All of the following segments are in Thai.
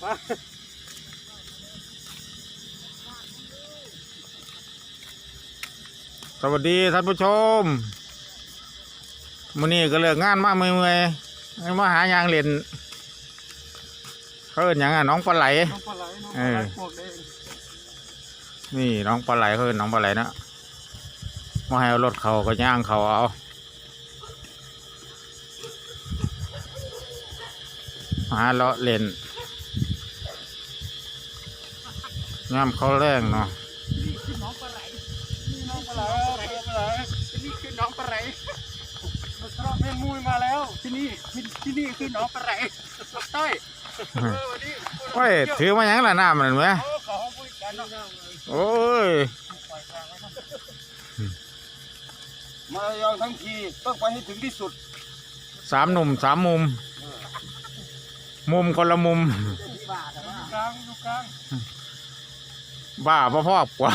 สวัสดีท่านผู้ชมมื้อนี้ก็เลิกงานมาเมื่อยๆมาหายางเล่นเขาเอิ้นหยังอะน้องปลาไหลน้องปลาไหลน้องปลาไหลพวกเองนี่น้องปลาไหลเขาเอิ้นน้องปลาไหลนะมาให้เอารถเขาก็ย่างเขาเอาหาเลาะเล่น งามเขาแรงเนาะนี่คือน้องปลาไหลนี่น้องปลาไหลปลาไหลนี่คือน้องปลาไหลมันเพราะแม่มุยมาแล้วที่นี่ที่ที่นี่คือน้องปลาไหลสดใต้เออวันนี้โอ้ยถือมาหยังล่ะน้ำมันไหมโอ้ขอห้องบริการเนาะโอ้ยมารยองทั้งทีต้องไปให้ถึงที่สุดสามหนุ่มสามมุม มุมคนละมุมอยู่กลางอยู่กลาง บ้าพ่อๆกว่า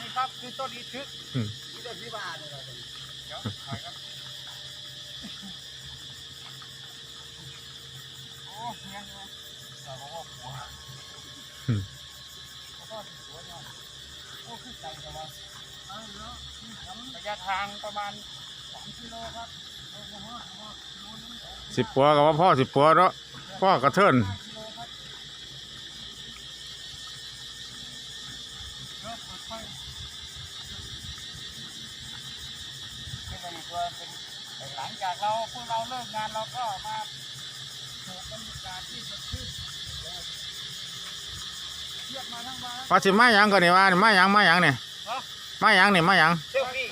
นี่ครับคือต้นอีทึกนี่ได้ที่บ้านเลยเดี๋ยวถ่ายครับโอ้เงี้ยนะแต่ว่าว่าหัวอืมแล้วก็สวยงามโอ้ขึ้นใจแต่ว่าระยะทางประมาณสองกิโลครับสิบปัวกับว่าพ่อสิบปัวเนาะพ่อกระเทิน กิโลครับเยอะเปิดไฟนี่มันตัวเป็นหลังจากเรา พวกเราเลิกงานเราก็มาสูบบรรยากาศที่สดชื่นเทียบมาทั้งวันพอสิมาหยังก่อนนี่ว่านี่มาหยังมาหยังเนี่ยฮะมาหยังนี่มาหยังเที่ยวนี่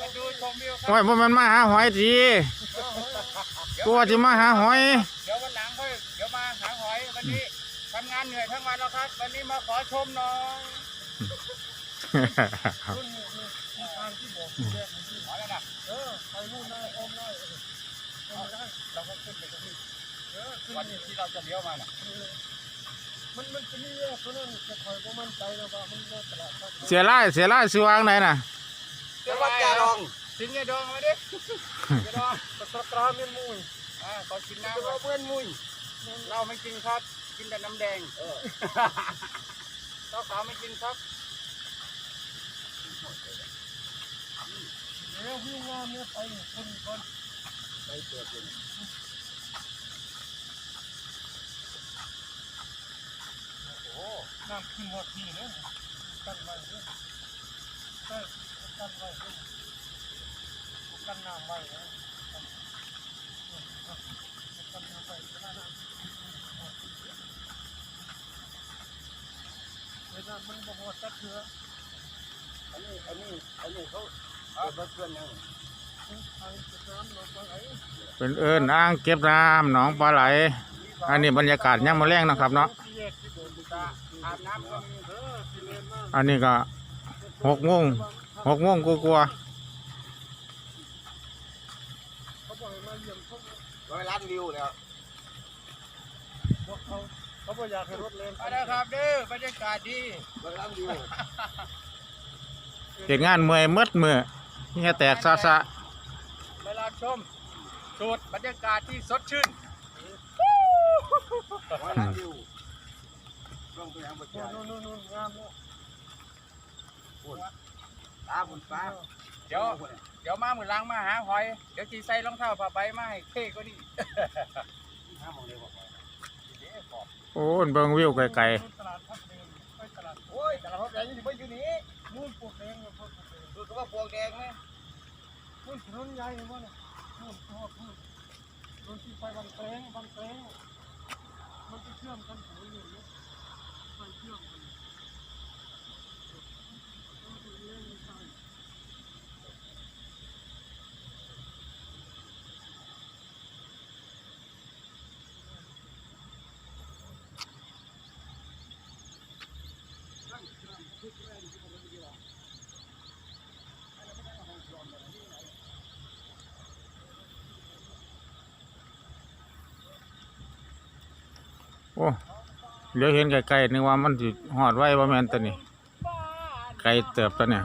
มาดูชมวิวคโอ้รัยบพวกมันมาหาหอยทีตัวสิมาหาหอยเดี๋ยววันหลังค่อยเดี๋ยวมาหาหอยวันนี้ทำงานเหนื่อยทั้งวันแล้วครับ วันนี้มาขอชมหน้องรุ่นนี้คือทางที่บอกที่แรกที่หอยแล้วนะเออไปนู่นได้อมได้เอ วันที่เราจะเลี้ยวมาน่ะมันมันจะมีแยกเพราะนั้นจะคอยก็มั่นใจแล้วว่ามันก็ตลาดครับเสียไล่เสียไล่สิวางไหนน่ะเดี๋ยววัดยาดองสินยาดองมาดิยาดองตะกร้าเมียนมุยอ่าขอกินน้ำเพื่อนมุยเราไม่กินครับ กินแต่น้ำแดงเออเราขาวไม่กินครับเดี๋ยวพี่งามเนี่ยไปคนก่อนไปเปิดเลยโอ้ น้ำขึ้นหัวทีเนี่ยกันไว้เนี่ยเออกันไว้เนี่ยกันน้ำไว้นะกันน้ำไว้ก็ได้นะเวลามันบอกว่าตัดเชื้ออันนี้อันนี้อันนี้เขาเปิดเพื่อนยังทางเป็นเอิญอ่างเก็บน้ำหนองปลาไหล อันนี้บรรยากาศย่ำมาแรงนะครับเนาะ ที่แยกที่โดนตาอาบน้ำก็มีเออที่เลนมากอันนี้ก็หกโมงหกโมงกลัวเขาบอกให้มาเยี่ยมเขาร้อยล้านวิวแล้วบอกเขาเขาบอกอยากให้รถเลนไปนะครับเด้อบรรยากาศดีร้อยล้านวิวๆเห็นงานเมื่อยมืดมือเงี้ยแตกซะซะเวลาชมสูตรบรรยากาศที่สดชื่นร้อยล้านวิว ลงไปทางประเทศนู่นนู่นนู่นงามเนี่ยตาบนฟ้าเดี๋ยวเดี๋ยวมามือล้างมาหาหอย เดี๋ยวจีใส่รองเท้าผ้าใบมาให้เท่ก็ดีห้ามองเลยบอกเดี๋ยวบอกโอ้ยเบิ่งวิวไกลตลาดพักเดินไปตลาดโอ้ยแต่ละรถแดงอยู่ไม่อยู่นี่นู่นปลูกแดงเลยพวกปลูกแดงดูเขาว่าพวงแดงไหมนู่นถนนใหญ่เลยมั้งเนี่ยนู่นนู่นนู่นนู่นที่ไปบางแตงบางแตงมันจะเชื่อมกันสวยอยู่เนี่ยไปเชื่อมกัน ๆ โอ้เดี๋ยวเห็นไกลๆนึกว่ามันสิหอดไว้ว่าแม่นตัวนี้ไกลเติบตัวเนี่ย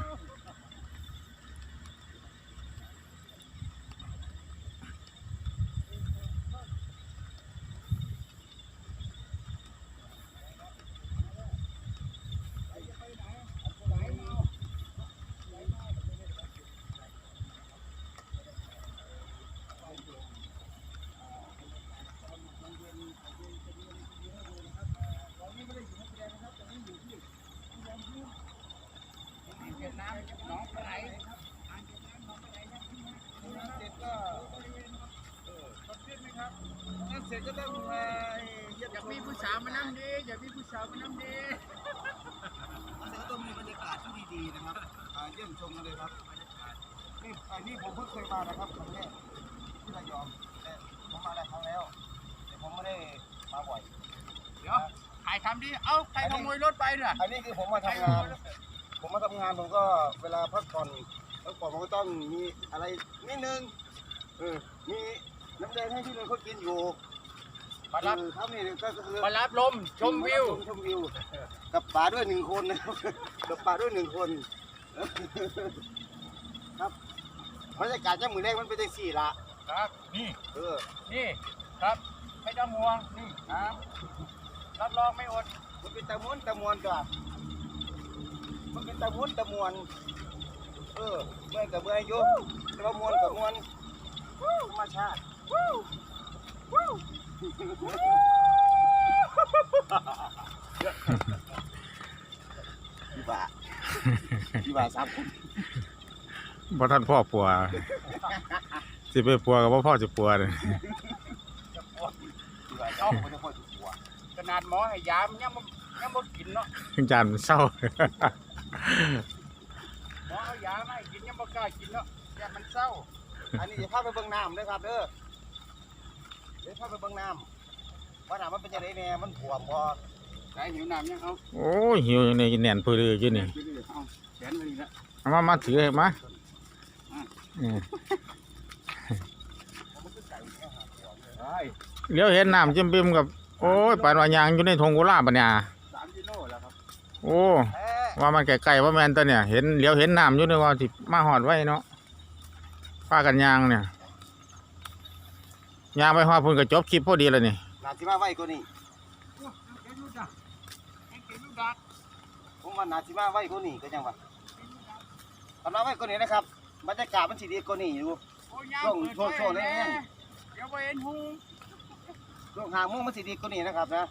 ก็ต้องมาเยี่ยมอยากมีผู้สาวมานั่งดีอยากมีผู้สาวมานั่งดีก็ต้องมีบรรยากาศที่ดีๆนะครับอ่าเยี่ยมชมกันเลยครับนี่อันนี้ผมเพิ่งเคยมานะครับครั้งแรกที่ระยองแต่ผมมาหลายครั้งแล้วแต่ผมไม่ได้มาบ่อย เดี๋ยวถ่ายทำดิเอ้าใครขโมยรถไปเนี่ยอันนี้คือผมมาทำงาน ผมมาทำงานผมก็เวลาพักผ่อนพักผ่อนผมก็ต้องมีอะไรนิดนึงเออมีน้ำแดงให้ที่นึงเขากินอยู่ มารับเออครับนี่ก็คือมารับลมชมวิวชมวิว กับป่าด้วยหนึ่งคนนะครับกับป่าด้วยหนึ่งคน ครับบรรยากาศจะมือแรกมันเป็นจังสี่ละครับ นี่เออนี่ครับไม่ต้องห่วงนี่ครับรับรองไม่อดมันเป็นตะมวนตะมวนกับมันเป็นตะมวนตะมวนเออเมื่อยกับเมื่อยอยุแต่ว่ามวนกับมวนธรรมชาติ พี่บ่าพี่บ่าสามคนบ่ท่านพ่อปัว สิไปปัวกับว่าพ่อจะปัวเลยพี่บ่าสามคนจะพ่อจุหัวขนาดหมอให้ยามนยังบ่ยังบ่กินเนาะจานมันเศร้าหมอเอายามาให้กินยังบ่กล้ากินเนาะแกมันเศร้า อันนี้จะพาไปเบิ่งน้ำเด้อครับเด้อเดี๋ยวพาไปเบิ่งน้ำว่าน้ำมันเป็นยังไงแน่มันถ่วมพอสายหิวน้ำยังเอาโอ้ยหิวอย่างนี้แน่นพื้นเลยอยู่นี่ไปเลยเอาแขนมานี่ละเอามามาถือให้มาอืมได้เลี้ยวเห็นน้ำจิ้มปิมกับ โอ้ยปานว่ายางอยู่ในทงกุหลาบปะเนี่ยสามกิโลแล้วครับโอ้แท้ว่ามันไกลๆว่าแมนตัวเนี่ยเห็นเลี้ยวเห็นน้ำอยู่นึกว่าสิมาหอดไว้เนาะป้ากันยางเนี่ย ยางไปหอดพุ่นก็จบคลิปพอดีเลยนี่น้ำที่มาไว้กว่านี้เก๋ลูกดักเก๋ลูกดักผมว่าน้ำที่มาไว้กว่านี้ก็ยังว่าทำน้ำไว้กว่านี้นะครับบรรยากาศมันสีดีกว่านี้อยู่โอ้ยยามช่วงเปิดช่วงช่วงไฟแรกเดี๋ยวไปเห็นหูช่วงหางโมุ้งมันสีดีกว่านี้นะครับนะ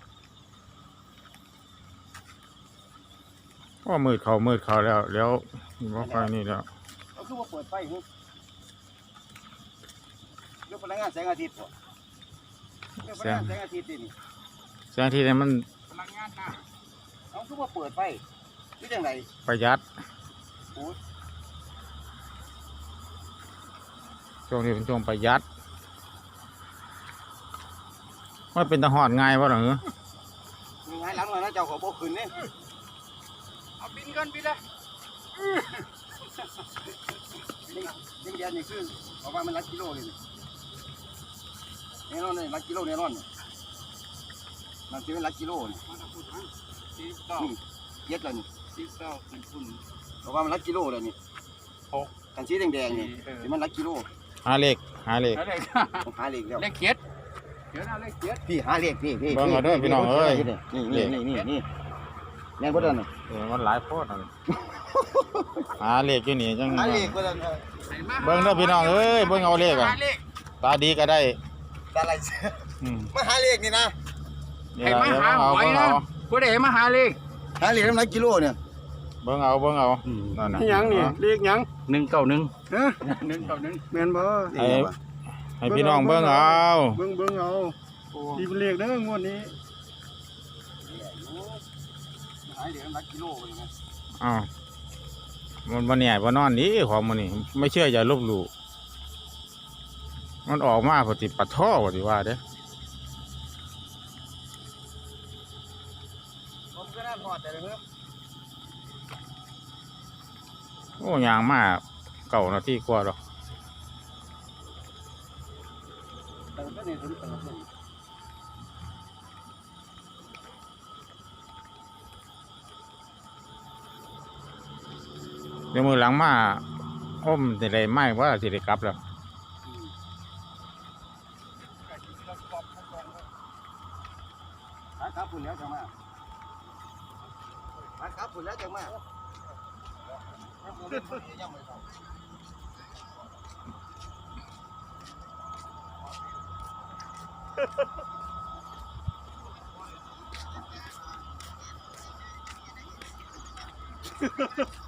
ก็มืดเขามืดเขาแล้วแล้วว่าค่อยนี่แล้วก็คือว่าเปิดไฟฮึ เรื่องพลังงานแสงอาทิตย์บ่เรื่องพลังงานแสงอาทิตย์นี่นี่แสงที่นี่มันพลังงานน่ะเอาคือว่าเปิดไฟนี่จังไดประหยัดโอ้ยช่วงนี้เป็นช่วงประหยัดว่าเป็นตะหอดง่ายวะเหรอมีไงหลังเลยนะเจ้าของโบขึ้นนี่เอาบินก่อนบินละนี่ยังเดียนนี่คือประมาณมันลักกิโลเลยนี่ แน่นอนเลยลักกิโลแน่นอนนี่มันจะเป็นลักกิโลนี่มาพูดนะสี่เก้านี่เย็ดเลยนี่สี่เก้าเป็นคุณประมาณมันลักกิโลเลยนี่หกกันสีแดงๆนี่เออที่มันลักกิโลหาเลขหาเลขแล้วเลขต้องหาเลขแล้วเลขเจ็ดเดี๋ยวนะเลขเจ็ดพี่หาเลขพี่พี่เบิ่งเอาเด้อพี่น้องเอ้ยนี่นี่นี่นี่นี่แม่นบ่ได้น่ะเออมันหลายโพดนั่นหาเลขอยู่นี่จังหาเลขบ่ได้ไหนมาเบิ่งเด้อพี่น้องเอ้ยเบิ่งเอาเลขอะหาเลขตาดีก็ได้ อะไรอืมมาหาเลขนี่นะนี่ให้ล่ะมาเดี๋ยวหา à? เบิ่งเอาหวยเบิ่งนะเอาผู้ใดมาหาเลขหาเลขน้ำลักกิโลเนี่ยเบิ่งเอาเบิ่งเอานั่นน่ะยังนี่เรียกยังหนึ่งเก้าหนึ่ง ฮะหนึ่งเก้าหนึ่งแม่นบ่ให้ให้พี่น้องเบิ่งเอาเบิ่งเบิ่งเอาอีเรียกเด้องวดนี้หาเลขน้ำลักกิโลเลยนะอ้าวมันบ่แน่บ่นอนนี่ของมันนี่ไม่เชื่ออย่าลบหลู่ มันออกมาพอติปัดท่อว่าสิว่าเด้อผมก็น่าพอแต่เด้อโอ้ยางมาเก่านาทีกว่าดอกแต่ก็นี่ถึงแต่ละคนเดี๋ยวมือหลังมาอ้มสิได้ไหม้ว่าสิได้กลับแล้ว Ha ha ha.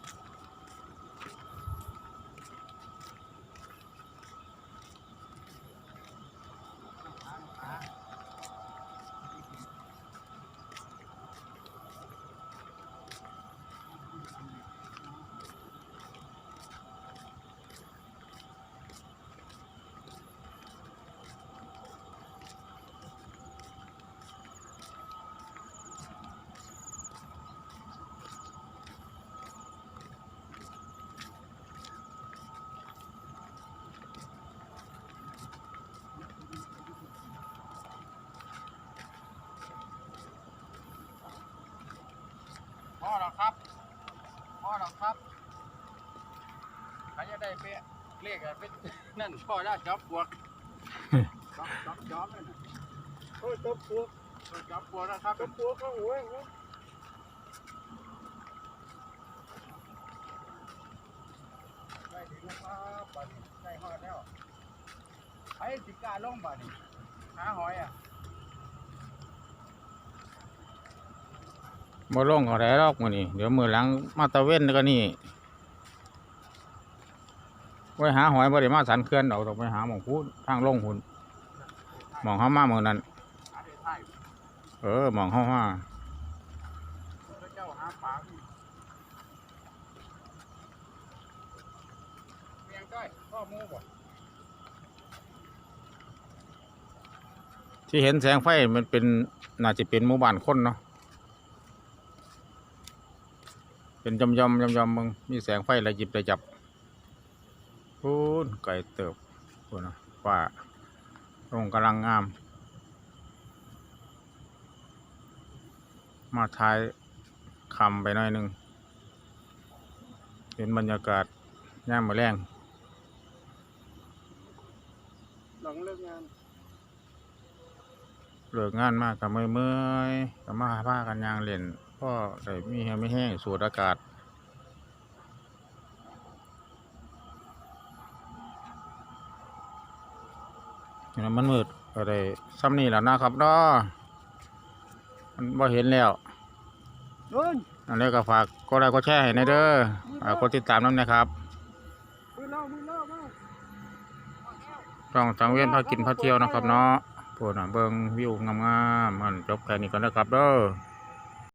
ขอะเป็นนั่นพ่อได้จับบวกจับจับจอมเลยนะโอ้ยตบปวกจับบวกนะครับตบปวกเข้าหัวหัวได้ถึงแล้วครับบัดนี้ได้ฮอดแล้วไอ้สิกล้าลงบัดนี้หาหอยอะบ่ลงเขาได้หรอกมื้อนี้เดี๋ยวมื้อหลังมาตะเว้นก็นี่ ไว้หาหอยบ่ได้มาสันเขื่อนดอกต้องไปหาหม่องพูดทางลงหุ่นหม่องเฮามาเมื้อนั้น เออหม่องเฮามาพระเจ้าหาปลาพี่เมียงก้อยพ่อหมูบ่ที่เห็นแสงไฟมันเป็นน่าจะเป็นหมู่บ้านคนเนาะเป็นยำยำยำยำมึงมีแสงไฟระยิบระยับ พูนไก่เติบพูนนะว่าตรงกำลังงาม มาท้ายคำไปหน่อยหนึ่งเห็นบรรยากาศย่ามมาแรงหลังเลิกงานเลิกงานมากกับเมื่อยเมื่อยๆกับมาผ้ากันยางเล่นพ่อได้มีแห้งไม่แห้งสูดอากาศ นี่นะมันมืดก็ได้ซ้ำนี่แหล้วนะครับเนาะมันบ่เห็นแล้วเฮ้ยอันนี้ก็ฝากกดไลค์กดแชร์ให้ในอยเด้อฝากกดติดตามน้ำนะครับมือเล่ามือเล่ามาต้องสังเวียนพากินพาเที่ยวนะครับเนาะพวกน่ะเบิ่งวิวงามๆมันจบแค่นี้ก่อนนะครับเด้อ